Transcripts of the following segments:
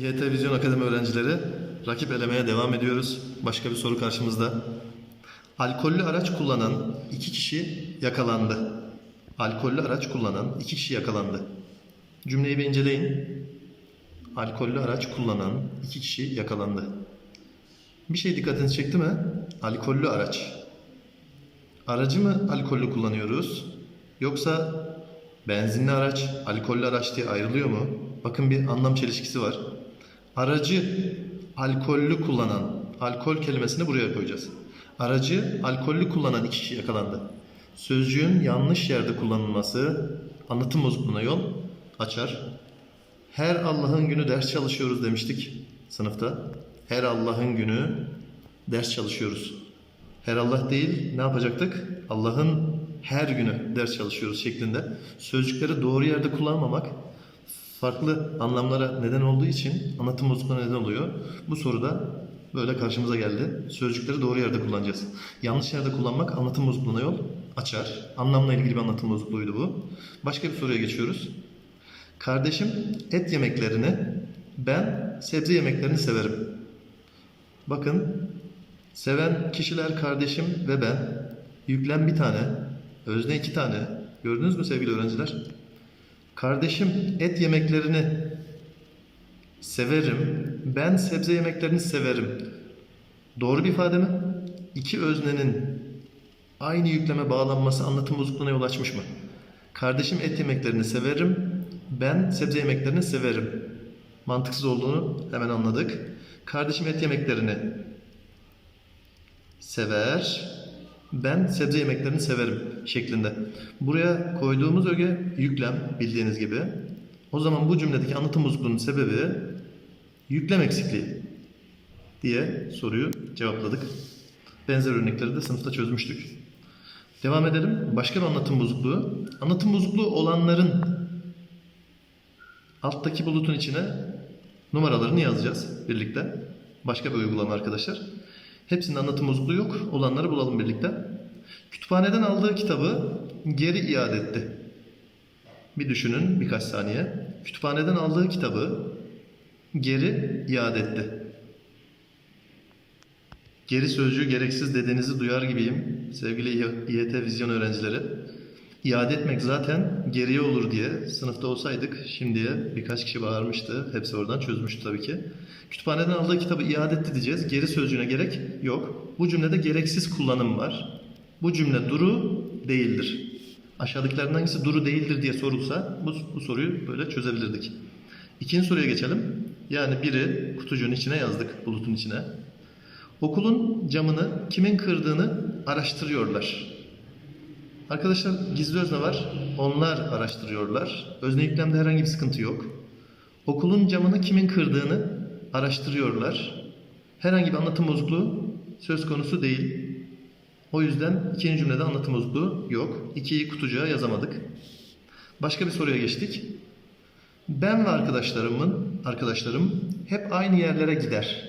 YT Vizyon Akademi öğrencileri rakip elemeye devam ediyoruz. Başka bir soru karşımızda. Alkollü araç kullanan iki kişi yakalandı. Alkollü araç kullanan iki kişi yakalandı. Cümleyi bir inceleyin. Alkollü araç kullanan iki kişi yakalandı. Bir şey dikkatinizi çekti mi? Alkollü araç. Aracı mı alkollü kullanıyoruz? Yoksa benzinli araç, alkollü araç diye ayrılıyor mu? Bakın bir anlam çelişkisi var. Aracı alkollü kullanan, alkol kelimesini buraya koyacağız. Aracı alkollü kullanan iki kişi yakalandı. Sözcüğün yanlış yerde kullanılması anlatım bozukluğuna yol açar. Her Allah'ın günü ders çalışıyoruz demiştik sınıfta. Her Allah'ın günü ders çalışıyoruz. Her Allah değil ne yapacaktık? Allah'ın her günü ders çalışıyoruz şeklinde. Sözcükleri doğru yerde kullanmamak farklı anlamlara neden olduğu için anlatım bozukluğuna neden oluyor. Bu soruda böyle karşımıza geldi. Sözcükleri doğru yerde kullanacağız. Yanlış yerde kullanmak anlatım bozukluğuna yol açar. Anlamla ilgili bir anlatım bozukluğuydu bu. Başka bir soruya geçiyoruz. Kardeşim et yemeklerini, ben sebze yemeklerini severim. Bakın Seven kişiler kardeşim ve ben. Yüklem bir tane. Özne iki tane. Gördünüz mü sevgili öğrenciler? Kardeşim et yemeklerini severim. Ben sebze yemeklerini severim. Doğru bir ifade mi? İki öznenin aynı yükleme bağlanması anlatım bozukluğuna yol açmış mı? Kardeşim et yemeklerini severim. Ben sebze yemeklerini severim. Mantıksız olduğunu hemen anladık. Kardeşim et yemeklerini sever. Ben sebze yemeklerini severim şeklinde. Buraya koyduğumuz öge yüklem bildiğiniz gibi. O zaman bu cümledeki anlatım bozukluğunun sebebi yüklem eksikliği diye soruyu cevapladık. Benzer örnekleri de sınıfta çözmüştük. Devam edelim. Başka bir anlatım bozukluğu. Anlatım bozukluğu olanların alttaki bulutun içine numaralarını yazacağız birlikte. Başka bir uygulama arkadaşlar. Hepsinin anlatım bozukluğu yok. Olanları bulalım birlikte. Kütüphaneden aldığı kitabı geri iade etti. Bir düşünün birkaç saniye. Kütüphaneden aldığı kitabı geri iade etti. Geri sözcüğü gereksiz dediğinizi duyar gibiyim sevgili İYT vizyon öğrencileri. İade etmek zaten geriye olur diye sınıfta olsaydık şimdiye birkaç kişi bağırmıştı. Hepsi oradan çözmüştü tabii ki. Kütüphaneden aldığı kitabı iade etti diyeceğiz. Geri sözcüğüne gerek yok. Bu cümlede gereksiz kullanım var. Bu cümle duru değildir. Aşağıdakilerden hangisi duru değildir diye sorulsa bu, bu soruyu böyle çözebilirdik. İkinci soruya geçelim. Yani biri kutucuğun içine yazdık, bulutun içine. Okulun camını kimin kırdığını araştırıyorlar. Arkadaşlar gizli özne var. Onlar araştırıyorlar. Özne yüklemde herhangi bir sıkıntı yok. Okulun camını kimin kırdığını araştırıyorlar. Herhangi bir anlatım bozukluğu söz konusu değil. O yüzden ikinci cümlede anlatım bozukluğu yok. İkiyi kutucuğa yazamadık. Başka bir soruya geçtik. Ben ve arkadaşlarımın arkadaşlarım hep aynı yerlere gider.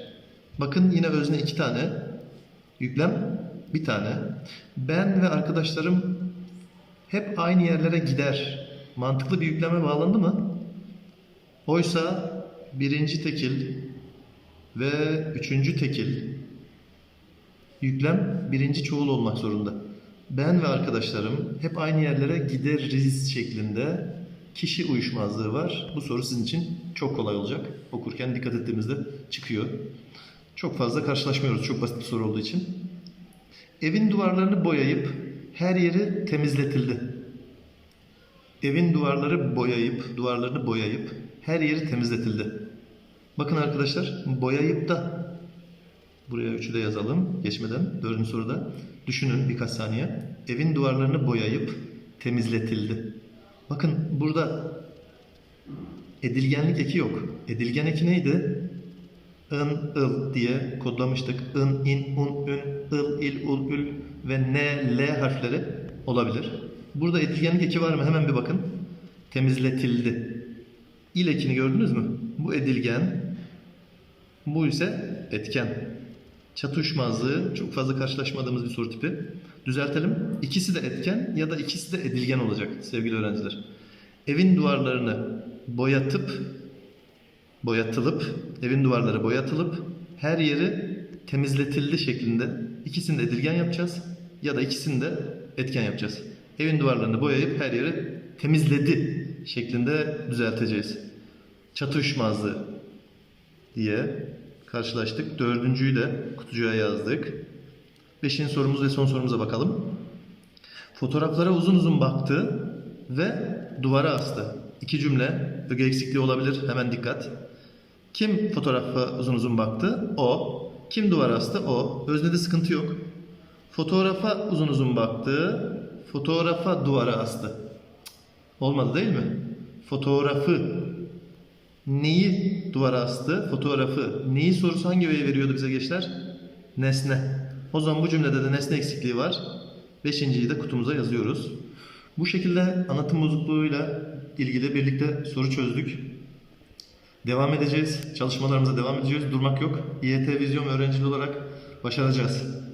Bakın yine özne iki tane. Yüklem bir tane. Ben ve arkadaşlarım hep aynı yerlere gider. Mantıklı bir yükleme bağlandı mı? Oysa birinci tekil ve üçüncü tekil yüklem birinci çoğul olmak zorunda. Ben ve arkadaşlarım hep aynı yerlere gideriz şeklinde kişi uyuşmazlığı var. Bu soru sizin için çok kolay olacak. Okurken dikkat ettiğimizde çıkıyor. Çok fazla karşılaşmıyoruz çok basit bir soru olduğu için. Evin duvarlarını boyayıp her yeri temizletildi. Evin duvarları boyayıp, duvarlarını boyayıp her yeri temizletildi. Bakın arkadaşlar, boyayıp da buraya üçü de yazalım geçmeden dördüncü soruda. Düşünün birkaç saniye. Evin duvarlarını boyayıp temizletildi. Bakın burada edilgenlik eki yok. Edilgen eki neydi? In, ıl diye kodlamıştık. In, in, un, ün, ıl, il, ul, ül ve n, l harfleri olabilir. Burada edilgenlik eki var mı? Hemen bir bakın. Temizletildi. İl ekini gördünüz mü? Bu edilgen. Bu ise etken. Çatışmazlığı çok fazla karşılaşmadığımız bir soru tipi. Düzeltelim. İkisi de etken ya da ikisi de edilgen olacak sevgili öğrenciler. Evin duvarlarını boyatıp boyatılıp, evin duvarları boyatılıp her yeri temizletildi şeklinde ikisini de edilgen yapacağız ya da ikisini de etken yapacağız. Evin duvarlarını boyayıp her yeri temizledi şeklinde düzelteceğiz. Çatı uçmazlığı diye karşılaştık. Dördüncüyü de kutucuğa yazdık. Beşinci sorumuz ve son sorumuza bakalım. Fotoğraflara uzun uzun baktı ve duvara astı. İki cümle, öge eksikliği olabilir. Hemen dikkat. Kim fotoğrafa uzun uzun baktı? O. Kim duvara astı? O. Öznede sıkıntı yok. Fotoğrafa uzun uzun baktı. Fotoğrafa duvara astı. Olmadı değil mi? Fotoğrafı neyi duvara astı? Fotoğrafı. Neyi sorusu hangi öğe veriyordu bize gençler? Nesne. O zaman bu cümlede de nesne eksikliği var. Beşinciyi de kutumuza yazıyoruz. Bu şekilde anlatım bozukluğuyla ilgili birlikte soru çözdük. Devam edeceğiz. Çalışmalarımıza devam edeceğiz. Durmak yok. İET Vizyon öğrencili olarak başaracağız.